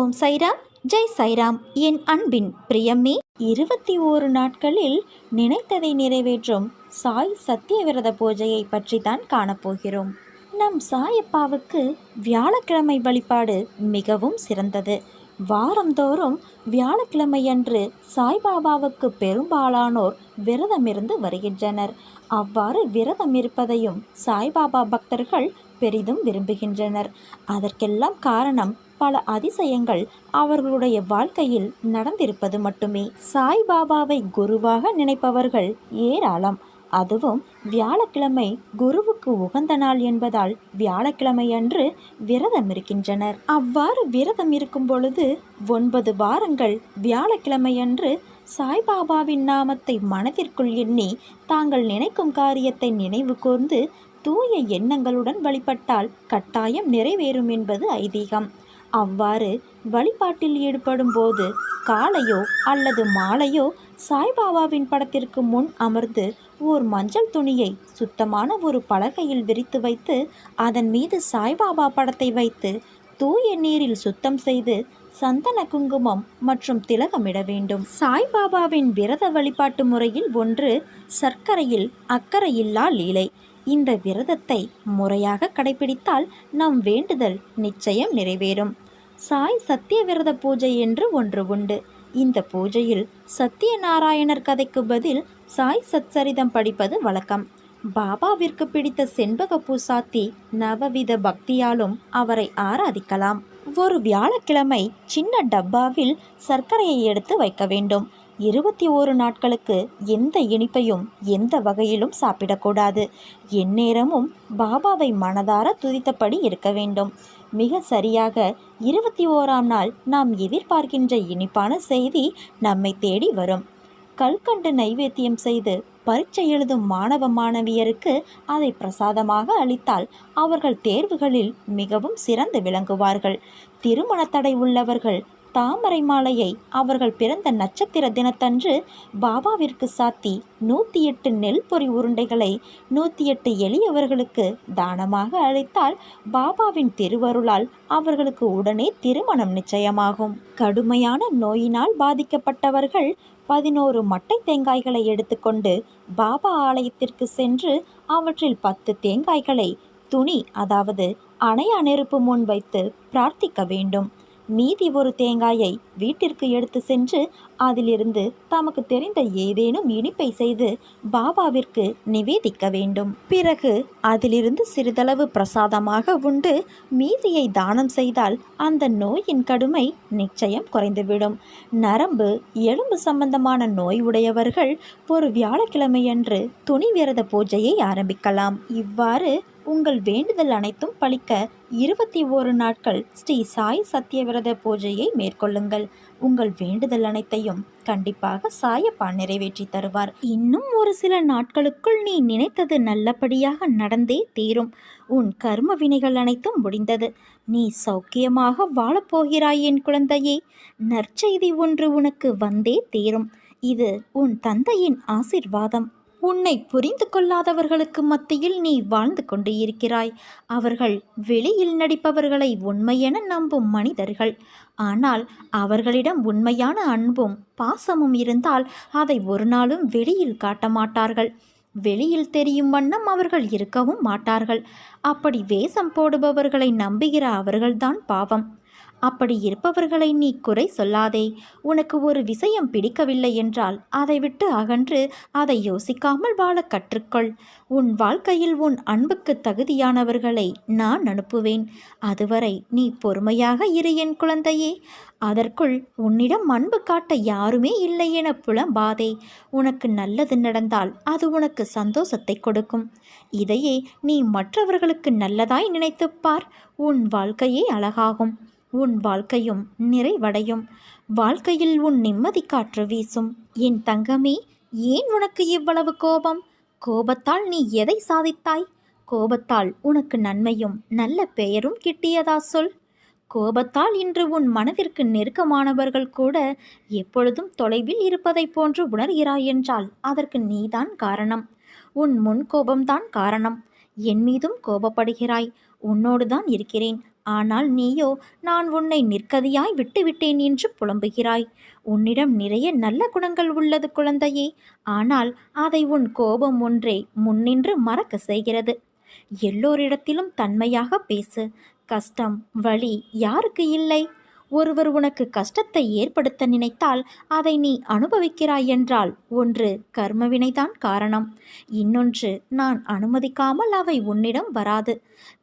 ஓம் சைராம் ஜெய் சைராம். என் அன்பின் பிரியம்மே இருபத்தி ஓரு நாட்களில் நினைத்ததை நிறைவேற்றும் சாய் சத்தியவிரத பூஜையை பற்றி தான் காணப்போகிறோம். நம் சாயப்பாவுக்கு வியாழக்கிழமை வழிபாடு மிகவும் சிறந்தது. வாரந்தோறும் வியாழக்கிழமையன்று சாய்பாபாவுக்கு பெரும்பாலானோர் விரதமிருந்து வருகின்றனர். அவ்வாறு விரதம் இருப்பதையும் சாய்பாபா பக்தர்கள் பெரிதும் விரும்புகின்றனர். அதற்கெல்லாம் காரணம் பல அதிசயங்கள் அவர்களுடைய வாழ்க்கையில் நடந்திருப்பது மட்டுமே. சாய்பாபாவை குருவாக நினைப்பவர்கள் ஏராளம். அதுவும் வியாழக்கிழமை குருவுக்கு உகந்த நாள் என்பதால் வியாழக்கிழமை அன்று விரதம் இருக்கின்றனர். அவ்வாறு விரதம் இருக்கும் பொழுது ஒன்பது வாரங்கள் வியாழக்கிழமை அன்று சாய்பாபாவின் நாமத்தை மனதிற்குள் எண்ணி தாங்கள் நினைக்கும் காரியத்தை நினைவு கூர்ந்து தூய எண்ணங்களுடன் வழிபட்டால் கட்டாயம் நிறைவேறும் என்பது ஐதீகம். அவ்வாறு வழிபாட்டில் ஈடுபடும் போது காலையோ அல்லது மாலையோ சாய்பாபாவின் படத்திற்கு முன் அமர்ந்து ஓர் மஞ்சள் துணியை சுத்தமான ஒரு பலகையில் விரித்து வைத்து அதன் மீது சாய்பாபா படத்தை வைத்து தூய நீரில் சுத்தம் செய்து சந்தன குங்குமம் மற்றும் திலகமிட வேண்டும். சாய்பாபாவின் விரத வழிபாட்டு முறையில் ஒன்று சர்க்கரையில் அக்கறையில்லா லீலை. இந்த விரதத்தை முறையாக கடைபிடித்தால் நம் வேண்டுதல் நிச்சயம் நிறைவேறும். சாய் சத்தியவிரத பூஜை என்று ஒன்று உண்டு. இந்த பூஜையில் சத்தியநாராயணர் கதைக்கு பதில் சாய் சச்சரிதம் படிப்பது வழக்கம். பாபாவிற்கு பிடித்த செண்பக பூசாத்தி நவவித பக்தியாலும் அவரை ஆராதிக்கலாம். ஒரு வியாழக்கிழமை சின்ன டப்பாவில் சர்க்கரையை எடுத்து வைக்க வேண்டும். இருபத்தி ஓரு நாட்களுக்கு எந்த இனிப்பையும் எந்த வகையிலும் சாப்பிடக்கூடாது. எந்நேரமும் பாபாவை மனதார துதித்தபடி இருக்க வேண்டும். மிக சரியாக இருபத்தி ஓராம் நாள் நாம் எதிர்பார்க்கின்ற இனிப்பான செய்தி நம்மை தேடி வரும். கல்கண்டு நைவேத்தியம் செய்து பரீட்சை எழுதும் மாணவ மாணவியருக்கு அதை பிரசாதமாக அளித்தால் அவர்கள் தேர்வுகளில் மிகவும் சிறந்து விளங்குவார்கள். திருமண தடை உள்ளவர்கள் தாமரை மாலையை அவர்கள் பிறந்த நட்சத்திர தினத்தன்று பாபாவிற்கு சாத்தி நூற்றி எட்டு நெல் பொறி உருண்டைகளை நூற்றி எட்டு எளியவர்களுக்கு தானமாக அளித்தால் பாபாவின் திருவருளால் அவர்களுக்கு உடனே திருமணம் நிச்சயமாகும். கடுமையான நோயினால் பாதிக்கப்பட்டவர்கள் பதினோரு மட்டை தேங்காய்களை எடுத்துக்கொண்டு பாபா ஆலயத்திற்கு சென்று அவற்றில் பத்து தேங்காய்களை துணி அதாவது அணையா நெருப்பு முன் வைத்து பிரார்த்திக்க வேண்டும். மீதி ஒரு தேங்காயை வீட்டிற்கு எடுத்து சென்று அதிலிருந்து தமக்கு தெரிந்த ஏதேனும் இனிப்பை செய்து பாபாவிற்கு நிவேதிக்க வேண்டும். பிறகு அதிலிருந்து சிறிதளவு பிரசாதமாக உண்டு மீதியை தானம் செய்தால் அந்த நோயின் கடுமை நிச்சயம் குறைந்துவிடும். நரம்பு எலும்பு சம்பந்தமான நோய் உடையவர்கள் ஒரு வியாழக்கிழமையன்று துணி விரத பூஜையை ஆரம்பிக்கலாம். இவ்வாறு உங்கள் வேண்டுதல் அனைத்தும் பழிக்க இருபத்தி ஓரு நாட்கள் ஸ்ரீ சாய் சத்தியவிரத பூஜையை மேற்கொள்ளுங்கள். உங்கள் வேண்டுதல் அனைத்தையும் கண்டிப்பாக சாயப்பா நிறைவேற்றி தருவார். இன்னும் ஒரு சில நாட்களுக்குள் நீ நினைத்தது நல்லபடியாக நடந்தே தீரும். உன் கர்ம வினைகள் அனைத்தும் முடிந்தது. நீ சௌக்கியமாக வாழப்போகிறாய் என் குழந்தையே. நற்செய்தி ஒன்று உனக்கு வந்தே தீரும். இது உன் தந்தையின் ஆசிர்வாதம். உன்னை புரிந்து கொள்ளாதவர்களுக்கு மத்தியில் நீ வாழ்ந்து கொண்டு இருக்கிறாய். அவர்கள் வெளியில் நடிப்பவர்களை உண்மையென நம்பும் மனிதர்கள். ஆனால் அவர்களிடம் உண்மையான அன்பும் பாசமும் இருந்தால் அதை ஒரு நாளும் வெளியில் காட்ட மாட்டார்கள். வெளியில் தெரியும் வண்ணம் அவர்கள் இருக்கவும் மாட்டார்கள். அப்படி வேஷம் போடுபவர்களை நம்புகிற அவர்கள்தான் பாவம். அப்படி இருப்பவர்களை நீ குறை சொல்லாதே. உனக்கு ஒரு விஷயம் பிடிக்கவில்லை என்றால் அதை விட்டு அகன்று அதை யோசிக்காமல் வாழ கற்றுக்கொள். உன் வாழ்க்கையில் உன் அன்புக்கு தகுதியானவர்களை நான் அனுப்புவேன். அதுவரை நீ பொறுமையாக இரு என் குழந்தையே. அதற்குள் உன்னிடம் அன்பு காட்ட யாருமே இல்லை என புலம்பாதே. உனக்கு நல்லது நடந்தால் அது உனக்கு சந்தோஷத்தை கொடுக்கும். இதையே நீ மற்றவர்களுக்கு நல்லதாய் நினைத்துப்பார் உன் வாழ்க்கையே அழகாகும். உன் வாழ்க்கையும் நிறைவடையும். வாழ்க்கையில் உன் நிம்மதி காற்று வீசும். என் தங்கமே ஏன் உனக்கு இவ்வளவு கோபம்? கோபத்தால் நீ எதை சாதித்தாய்? கோபத்தால் உனக்கு நன்மையும் நல்ல பெயரும் கிட்டியதா சொல். கோபத்தால் இன்று உன் மனதிற்கு நெருக்கமானவர்கள் கூட எப்பொழுதும் தொலைவில் இருப்பதைப் போன்று உணர்கிறாய் என்றால் அதற்கு நீதான் காரணம். உன் முன் கோபம்தான் காரணம். என் மீதும் கோபப்படுகிறாய். உன்னோடு தான் இருக்கிறேன். ஆனால் நீயோ நான் உன்னை நிற்கதியாய் விட்டுவிட்டேன் என்று புலம்புகிறாய். உன்னிடம் நிறைய நல்ல குணங்கள் உள்ளது குழந்தையே. ஆனால் அதை உன் கோபம் ஒன்றே முன்னின்று மறக்க செய்கிறது. எல்லோரிடத்திலும் தன்மையாக பேசு. கஷ்டம் வழி யாருக்கு இல்லை? ஒருவர் உனக்கு கஷ்டத்தை ஏற்படுத்த நினைத்தால் அதை நீ அனுபவிக்கிறாய் என்றால் ஒன்று கர்மவினைதான் காரணம். இன்னொன்று நான் அனுமதிக்காமல் அவை உன்னிடம் வராது.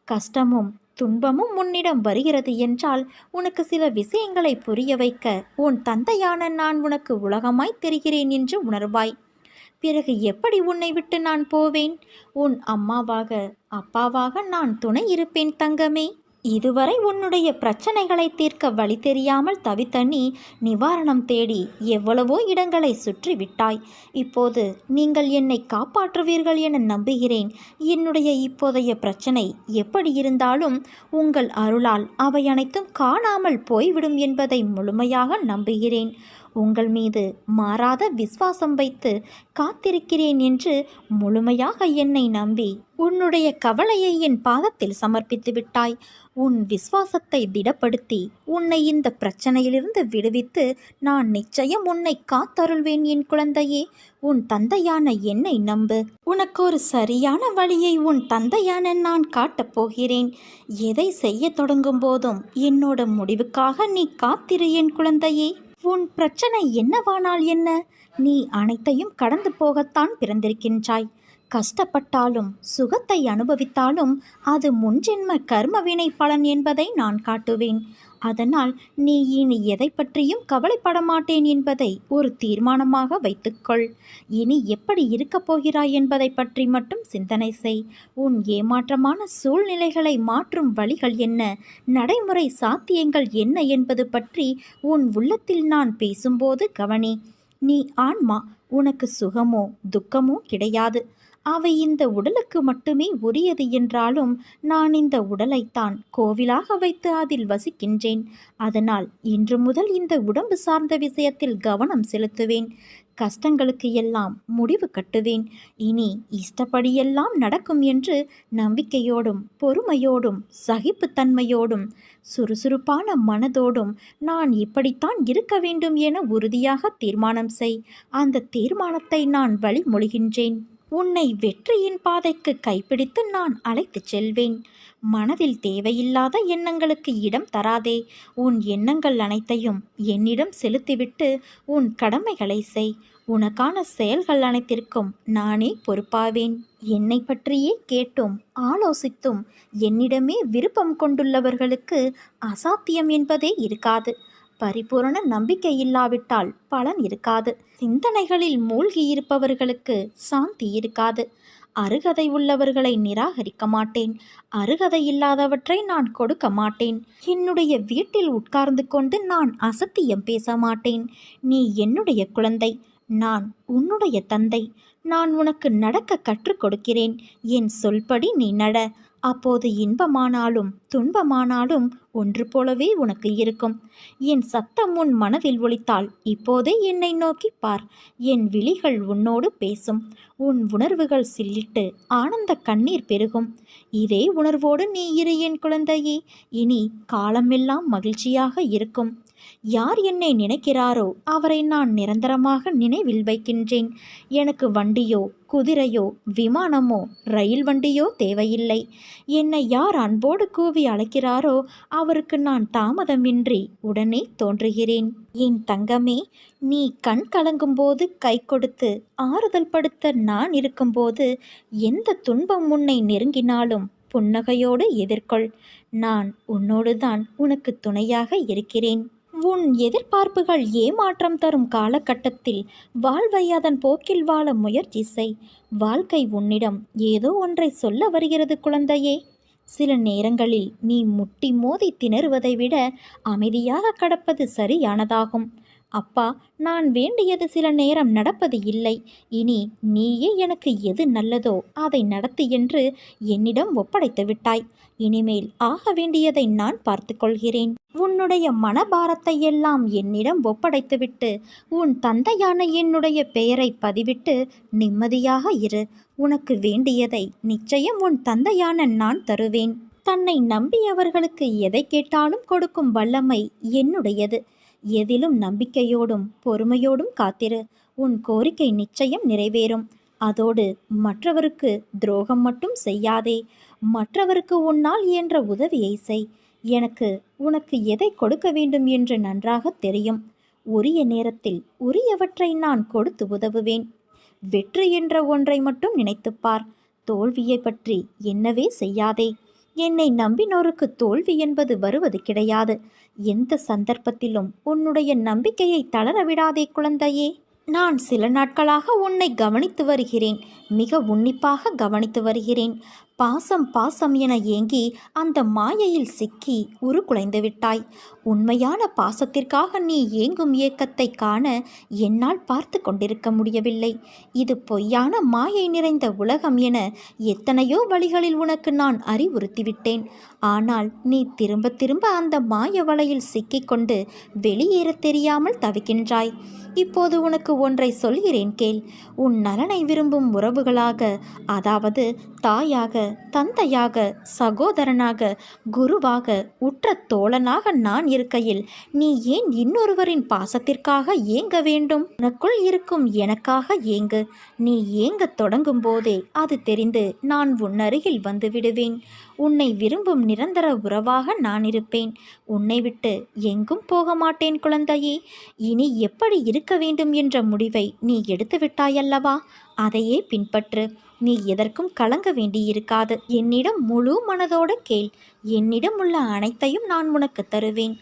கஷ்டமும் துன்பமும் உன்னிடம் வருகிறது என்றால் உனக்கு சில விஷயங்களை புரிய வைக்க உன் தந்தையான நான் உனக்கு உலகமாய் தெரிகிறேன் என்று உணர்வாய். பிறகு எப்படி உன்னை விட்டு நான் போவேன்? உன் அம்மாவாக அப்பாவாக நான் துணை இருப்பேன் தங்கமே. இதுவரை உன்னுடைய பிரச்சனைகளை தீர்க்க வழி தெரியாமல் தவித்த நீ நிவாரணம் தேடி எவ்வளவோ இடங்களை சுற்றி விட்டாய் இப்போது நீங்கள் என்னை காப்பாற்றுவீர்கள் என நம்புகிறேன். என்னுடைய இப்போதைய பிரச்சனை எப்படி இருந்தாலும் உங்கள் அருளால் அவை அனைத்தும் காணாமல் போய்விடும் என்பதை முழுமையாக நம்புகிறேன். உங்கள் மீது மாறாத விசுவாசம் வைத்து காத்திருக்கிறேன் என்று முழுமையாக என்னை நம்பி உன்னுடைய கவலையை என் பாதத்தில் சமர்ப்பித்து விட்டாய். உன் விசுவாசத்தை திடப்படுத்தி உன்னை இந்த பிரச்சனையிலிருந்து விடுவித்து நான் நிச்சயம் உன்னை காத்தருள்வேன் என் குழந்தையே. உன் தந்தையான என்னை நம்பு. உனக்கு ஒரு சரியான வழியை உன் தந்தையான நான் காட்டப் போகிறேன். எதை செய்ய தொடங்கும் போதும் என்னோட முடிவுக்காக நீ காத்திரு என் குழந்தையே. உன் பிரச்சனை என்னவானால் என்ன? நீ அனைத்தையும் கடந்து போகத்தான் பிறந்திருக்கின்றாய். கஷ்டப்பட்டாலும் சுகத்தை அனுபவித்தாலும் அது முன்ஜென்ம கர்மவினை பலன் என்பதை நான் காட்டுவேன். அதனால் நீ இனி எதை பற்றியும் கவலைப்பட மாட்டேன் என்பதை ஒரு தீர்மானமாக வைத்துக்கொள். இனி எப்படி இருக்கப் போகிறாய் என்பதை பற்றி மட்டும் சிந்தனை செய். உன் ஏமாற்றமான சூழ்நிலைகளை மாற்றும் வழிகள் என்ன? நடைமுறை சாத்தியங்கள் என்ன என்பது பற்றி உன் உள்ளத்தில் நான் பேசும்போது கவனி. நீ ஆன்மா உனக்கு சுகமோ துக்கமோ கிடையாது. அவை இந்த உடலுக்கு மட்டுமே உரியது என்றாலும் நான் இந்த உடலைத்தான் கோவிலாக வைத்து அதில் வசிக்கின்றேன். அதனால் இன்று முதல் இந்த உடம்பு சார்ந்த விஷயத்தில் கவனம் செலுத்துவேன். கஷ்டங்களுக்கு எல்லாம் முடிவு கட்டுவேன். இனி இஷ்டப்படியெல்லாம் நடக்கும் என்று நம்பிக்கையோடும் பொறுமையோடும் சகிப்புத்தன்மையோடும் சுறுசுறுப்பான மனதோடும் நான் இப்படித்தான் இருக்க வேண்டும் என உறுதியாக தீர்மானம் செய். அந்த தீர்மானத்தை நான் வழிமொழிகின்றேன். உன்னை வெற்றியின் பாதைக்கு கைப்பிடித்து நான் அழைத்துச் செல்வேன். மனதில் தேவையில்லாத எண்ணங்களுக்கு இடம் தராதே. உன் எண்ணங்கள் அனைத்தையும் என்னிடம் செலுத்திவிட்டு உன் கடமைகளை செய். உனக்கான செயல்கள் அனைத்திற்கும் நானே பொறுப்பாவேன். என்னை பற்றியே கேட்டும் ஆலோசித்தும் என்னிடமே விருப்பம் கொண்டுள்ளவர்களுக்கு அசாத்தியம் என்பதே இருக்காது. பரிபூரண நம்பிக்கை இல்லாவிட்டால் பலன் இருக்காது. சிந்தனைகளில் மூழ்கி இருப்பவர்களுக்கு சாந்தி இருக்காது. அருகதை உள்ளவர்களை நிராகரிக்க மாட்டேன். அருகதை இல்லாதவற்றை நான் கொடுக்க மாட்டேன். என்னுடைய வீட்டில் உட்கார்ந்து கொண்டு நான் அசத்தியம் பேச மாட்டேன். நீ என்னுடைய குழந்தை. நான் உன்னுடைய தந்தை. நான் உனக்கு நடக்க கற்றுக் கொடுக்கிறேன். என் சொல்படி நீ நட. அப்போது இன்பமானாலும் துன்பமானாலும் ஒன்று போலவே உனக்கு இருக்கும். என் சத்தம் உன் மனதில் ஒழித்தால் இப்போதே என்னை நோக்கி பார். என் விழிகள் உன்னோடு பேசும். உன் உணர்வுகள் சில்லிட்டு ஆனந்த கண்ணீர் பெருகும். இதே உணர்வோடு நீ இரு என் குழந்தையே. இனி காலமெல்லாம் மகிழ்ச்சியாக இருக்கும். யார் என்னை நினைக்கிறாரோ அவரை நான் நிரந்தரமாக நினைவில் வைக்கின்றேன். எனக்கு வண்டியோ குதிரையோ விமானமோ ரயில் வண்டியோ தேவையில்லை. என்னை யார் அன்போடு கூவி அழைக்கிறாரோ அவருக்கு நான் தாமதமின்றி உடனே தோன்றுகிறேன். என் தங்கமே நீ கண் கலங்கும்போது கை கொடுத்து ஆறுதல் படுத்த நான் இருக்கும்போது எந்த துன்பம் உன்னை நெருங்கினாலும் புன்னகையோடு எதிர்கொள். நான் உன்னோடுதான் உனக்கு துணையாக இருக்கிறேன். உன் எதிர்பார்ப்புகள் ஏமாற்றம் தரும் காலகட்டத்தில் வாழ்வை அதன் போக்கில் வாழ முயற்சி செய். வாழ்க்கை உன்னிடம் ஏதோ ஒன்றை சொல்ல வருகிறது குழந்தையே. சில நேரங்களில் நீ முட்டி மோதி திணறுவதை விட அமைதியாக கடப்பது சரியானதாகும். அப்பா நான் வேண்டியது சில நேரம் நடப்பது இல்லை. இனி நீயே எனக்கு எது நல்லதோ அதை நடத்து என்று என்னிடம் ஒப்படைத்து விட்டாய். இனிமேல் ஆக வேண்டியதை நான் பார்த்து கொள்கிறேன். உன்னுடைய மனபாரத்தை எல்லாம் என்னிடம் ஒப்படைத்துவிட்டு உன் தந்தையான என்னுடைய பெயரை பதிவிட்டு நிம்மதியாக இரு. உனக்கு வேண்டியதை நிச்சயம் உன் தந்தையான நான் தருவேன். தன்னை நம்பியவர்களுக்கு எதை கேட்டாலும் கொடுக்கும் வல்லமை என்னுடையது. எதிலும் நம்பிக்கையோடும் பொறுமையோடும் காத்திரு. உன் கோரிக்கை நிச்சயம் நிறைவேறும். அதோடு மற்றவருக்கு துரோகம் மட்டும் செய்யாதே. மற்றவருக்கு உன்னால் இயன்ற உதவியை செய். எனக்கு உனக்கு எதை கொடுக்க வேண்டும் என்று நன்றாக தெரியும். உரிய நேரத்தில் உரியவற்றை நான் கொடுத்து உதவுவேன். வெற்றி என்ற ஒன்றை மட்டும் நினைத்துப்பார் தோல்வியை பற்றி என்னவே செய்யாதே. என்னை நம்பினோருக்கு தோல்வி என்பது வருவது கிடையாது. எந்த சந்தர்ப்பத்திலும் உன்னுடைய நம்பிக்கையை தளர விடாதே குழந்தையே. நான் சில நாட்களாக உன்னை கவனித்து வருகிறேன். மிக உன்னிப்பாக கவனித்து வருகிறேன். பாசம் பாசம் என ஏங்கி அந்த மாயையில் சிக்கி உருக்குலைந்து விட்டாய். உண்மையான பாசத்திற்காக நீ ஏங்கும் ஏக்கத்தை காண என்னால் பார்த்து கொண்டிருக்க முடியவில்லை. இது பொய்யான மாயை நிறைந்த உலகம் என எத்தனையோ வழிகளில் உனக்கு நான் அறிவுறுத்திவிட்டேன். ஆனால் நீ திரும்ப திரும்ப அந்த மாய வலையில் சிக்கிக்கொண்டு வெளியேறத் தெரியாமல் தவிக்கின்றாய். இப்போது உனக்கு ஒன்றை சொல்கிறேன் கேள். உன் நலனை விரும்பும் உறவு உறவுகளாக அதாவது தாயாக தந்தையாக சகோதரனாக குருவாக உற்ற தோழனாக நான் இருக்கையில் நீ ஏன் இன்னொருவரின் பாசத்திற்காக ஏங்க வேண்டும்? உனக்குள் இருக்கும் எனக்காக ஏங்கு. நீ ஏங்கத் தொடங்கும் போதே அது தெரிந்து நான் உன்னருகில் வந்துவிடுவேன் வந்து விடுவேன். உன்னை விரும்பும் நிரந்தர உறவாக நான் இருப்பேன். உன்னை விட்டு எங்கும் போக மாட்டேன் குழந்தையே. இனி எப்படி இருக்க வேண்டும் என்ற முடிவை நீ எடுத்துவிட்டாயல்லவா அதையே பின்பற்று. நீ எதற்கும் கலங்க வேண்டியிருக்காது. என்னிடம் முழு மனதோடு கேள். என்னிடம் உள்ள அனைத்தையும் நான் உனக்கு தருவேன்.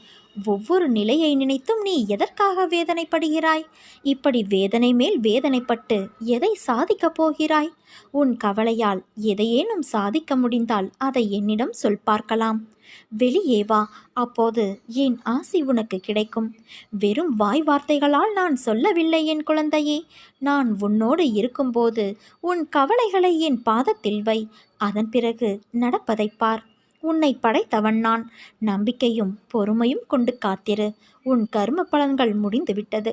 ஒவ்வொரு நிலையை நினைத்தும் நீ எதற்காக வேதனைப்படுகிறாய்? இப்படி வேதனை மேல் வேதனைப்பட்டு எதை சாதிக்கப் போகிறாய்? உன் கவலையால் எதையேனும் சாதிக்க முடிந்தால் அதை என்னிடம் சொல் பார்க்கலாம். வெளியே வா அப்போது என் ஆசி உனக்கு கிடைக்கும்? வெறும் வாய் வார்த்தைகளால் நான் சொல்லவில்லை என் குழந்தையே. நான் உன்னோடு இருக்கும்போது உன் கவலைகளை என் பாதத்தில் வை. அதன் பிறகு நடப்பதைப் பார். உன்னை படைத்தவன் நான் நம்பிக்கையும் பொறுமையும் கொண்டு காத்திரு. உன் கர்ம பலன்கள் முடிந்துவிட்டது.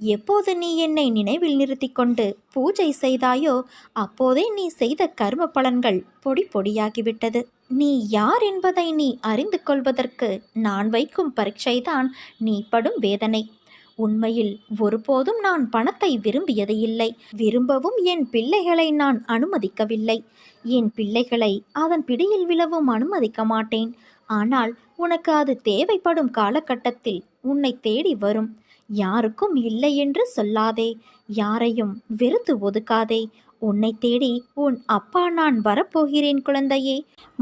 எப்போது நீ என்னை நினைவில் நிறுத்தி கொண்டு பூஜை செய்தாயோ அப்போதே நீ செய்த கர்ம பலன்கள் பொடி பொடியாகிவிட்டது. நீ யார் என்பதை நீ அறிந்து கொள்வதற்கு நான் வைக்கும் பரீட்சைதான் நீ படும் வேதனை. உண்மையில் ஒருபோதும் நான் பணத்தை விரும்பியது இல்லை விரும்பவும் என் பிள்ளைகளை நான் அனுமதிக்கவில்லை. என் பிள்ளைகளை அதன் பிடியில் விழவும் அனுமதிக்க மாட்டேன். ஆனால் உனக்கு அது தேவைப்படும் காலகட்டத்தில் உன்னை தேடி வரும். யாருக்கும் இல்லை என்று சொல்லாதே. யாரையும் வெறுத்து ஒதுக்காதே. உன்னை தேடி உன் அப்பா நான் வரப்போகிறேன் குழந்தையே.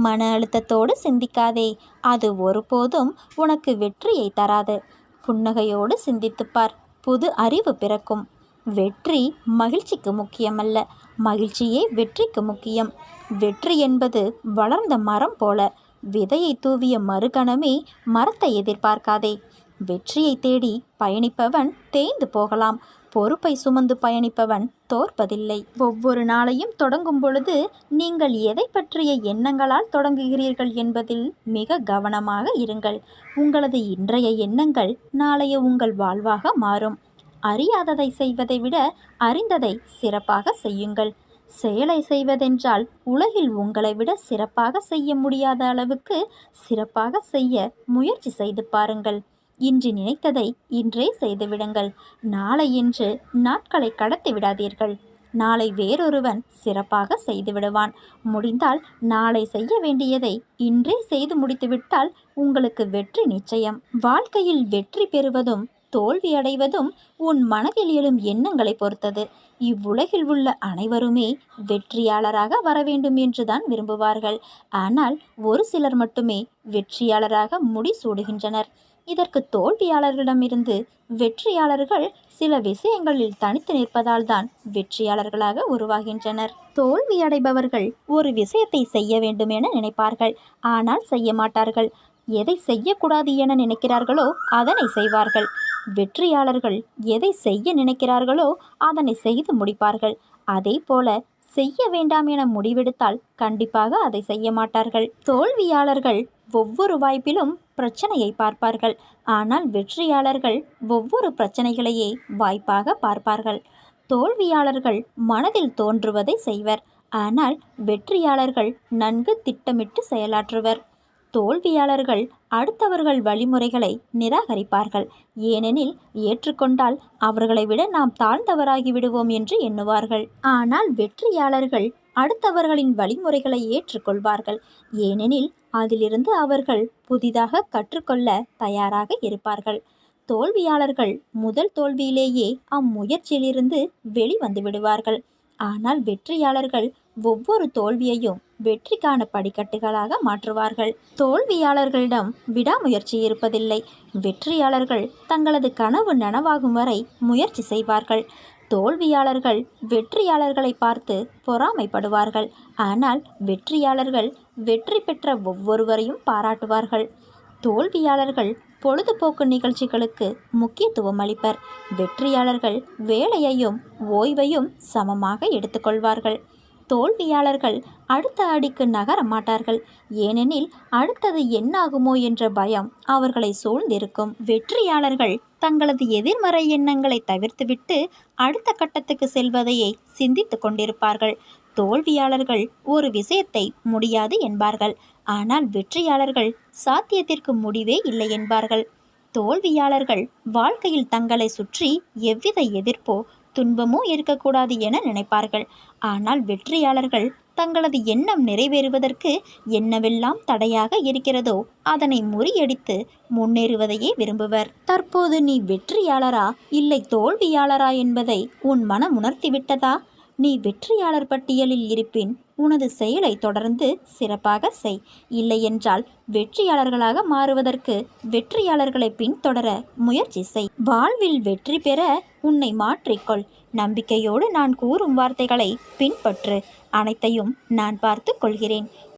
மன அழுத்தத்தோடு சிந்திக்காதே. அது ஒருபோதும் உனக்கு வெற்றியை தராது. புன்னகையோடு சிந்தித்துப்பார். புது அறிவு பிறக்கும். வெற்றி மகிழ்ச்சிக்கு முக்கியமல்ல. மகிழ்ச்சியே வெற்றிக்கு முக்கியம். வெற்றி என்பது வளர்ந்த மரம் போல. விதையை தூவிய மறுகணமே மரத்தை எதிர்பார்க்காதே. வெற்றியை தேடி பயணிப்பவன் தேய்ந்து போகலாம். பொறுப்பை சுமந்து பயணிப்பவன் தோற்பதில்லை. ஒவ்வொரு நாளையும் தொடங்கும் பொழுது நீங்கள் எதை பற்றிய எண்ணங்களால் தொடங்குகிறீர்கள் என்பதில் மிக கவனமாக இருங்கள். உங்களது இன்றைய எண்ணங்கள் நாளைய உங்கள் வாழ்வாக மாறும். அறியாததை செய்வதை விட அறிந்ததை சிறப்பாக செய்யுங்கள். செயலை செய்வதென்றால் உலகில் உங்களை விட சிறப்பாக செய்ய முடியாத அளவுக்கு சிறப்பாக செய்ய முயற்சி செய்து பாருங்கள். இன்று நினைத்ததை இன்றே செய்துவிடுங்கள். நாளை என்று நாட்களை கடத்தி விடாதீர்கள். நாளை வேறொருவன் சிறப்பாக செய்துவிடுவான். முடிந்தால் நாளை செய்ய வேண்டியதை இன்றே செய்து முடித்துவிட்டால் உங்களுக்கு வெற்றி நிச்சயம். வாழ்க்கையில் வெற்றி பெறுவதும் தோல்வி அடைவதும் உன் மனதில் எழும் எண்ணங்களை பொறுத்தது. இவ்வுலகில் உள்ள அனைவருமே வெற்றியாளராக வர வேண்டும் என்றுதான் விரும்புவார்கள். ஆனால் ஒரு சிலர் மட்டுமே வெற்றியாளராக முடிசூடுகின்றனர். இதற்கு தோல்வியாளர்களிடமிருந்து வெற்றியாளர்கள் சில விஷயங்களில் தனித்து நிற்பதால் தான் வெற்றியாளர்களாக உருவாகின்றனர். தோல்வியடைபவர்கள் ஒரு விஷயத்தை செய்ய வேண்டும் என நினைப்பார்கள். ஆனால் செய்ய மாட்டார்கள். எதை செய்யக்கூடாது என நினைக்கிறார்களோ அதனை செய்வார்கள். வெற்றியாளர்கள் எதை செய்ய நினைக்கிறார்களோ அதனை செய்து முடிப்பார்கள். அதே போல செய்ய வேண்டாம் என முடிவெடுத்தால் கண்டிப்பாக அதை செய்ய மாட்டார்கள். தோல்வியாளர்கள் ஒவ்வொரு வாய்ப்பிலும் பிரச்சனையை பார்ப்பார்கள். ஆனால் வெற்றியாளர்கள் ஒவ்வொரு பிரச்சனைகளையே வாய்ப்பாக பார்ப்பார்கள். தோல்வியாளர்கள் மனதில் தோன்றுவதை செய்வர். ஆனால் வெற்றியாளர்கள் நன்கு திட்டமிட்டு செயலாற்றுவர். தோல்வியாளர்கள் அடுத்தவர்கள் வழிமுறைகளை நிராகரிப்பார்கள். ஏனெனில் ஏற்றுக்கொண்டால் அவர்களை விட நாம் தாழ்ந்தவராகி விடுவோம் என்று எண்ணுவார்கள். ஆனால் வெற்றியாளர்கள் அடுத்தவர்களின் வழிமுறைகளை ஏற்றுக்கொள்வார்கள். ஏனெனில் அதிலிருந்து அவர்கள் புதிதாக கற்றுக்கொள்ள தயாராக இருப்பார்கள். தோல்வியாளர்கள் முதல் தோல்வியிலேயே அம்முயற்சியிலிருந்து வெளிவந்து விடுவார்கள். ஆனால் வெற்றியாளர்கள் ஒவ்வொரு தோல்வியையும் வெற்றிக்கான படிக்கட்டுகளாக மாற்றுவார்கள். தோல்வியாளர்களிடம் விடாமுயற்சி இருப்பதில்லை. வெற்றியாளர்கள் தங்களது கனவு நனவாகும் வரை முயற்சி செய்வார்கள். தோல்வியாளர்கள் வெற்றியாளர்களை பார்த்து பொறாமைப்படுவார்கள். ஆனால் வெற்றியாளர்கள் வெற்றி பெற்ற ஒவ்வொருவரையும் பாராட்டுவார்கள். தோல்வியாளர்கள் பொழுதுபோக்கு நிகழ்ச்சிகளுக்கு முக்கியத்துவம் அளிப்பர். வெற்றியாளர்கள் வேலையையும் ஓய்வையும் சமமாக எடுத்துக்கொள்வார்கள். தோல்வியாளர்கள் அடுத்த அடிக்கு நகர மாட்டார்கள். ஏனெனில் அடுத்தது என்னாகுமோ என்ற பயம் அவர்களை சூழ்ந்திருக்கும். வெற்றியாளர்கள் தங்களது எதிர்மறை எண்ணங்களை தவிர்த்துவிட்டு அடுத்த கட்டத்துக்கு செல்வதையே சிந்தித்து கொண்டிருப்பார்கள். தோல்வியாளர்கள் ஒரு விஷயத்தை முடியாது என்பார்கள். ஆனால் வெற்றியாளர்கள் சாத்தியத்திற்கு முடிவே இல்லை என்பார்கள். தோல்வியாளர்கள் வாழ்க்கையில் தங்களை சுற்றி எவ்வித எதிர்ப்போ துன்பமோ இருக்கக்கூடாது என நினைப்பார்கள். ஆனால் வெற்றியாளர்கள் தங்களது எண்ணம் நிறைவேறுவதற்கு என்னவெல்லாம் தடையாக இருக்கிறதோ அதனை முறியடித்து முன்னேறுவதையே விரும்புவர். தற்போது நீ வெற்றியாளரா இல்லை தோல்வியாளரா என்பதை உன் மனம் உணர்த்திவிட்டதா? நீ வெற்றியாளர் பட்டியலில் இருப்பின் உனது செயலை தொடர்ந்து சிறப்பாக செய். இல்லையென்றால் வெற்றியாளர்களாக மாறுவதற்கு வெற்றியாளர்களை பின்தொடர முயற்சி செய். வாழ்வில் வெற்றி பெற உன்னை மாற்றிக்கொள். நம்பிக்கையோடு நான் கூறும் வார்த்தைகளை பின்பற்று. அனைத்தையும் நான் பார்த்து கொள்கிறேன்.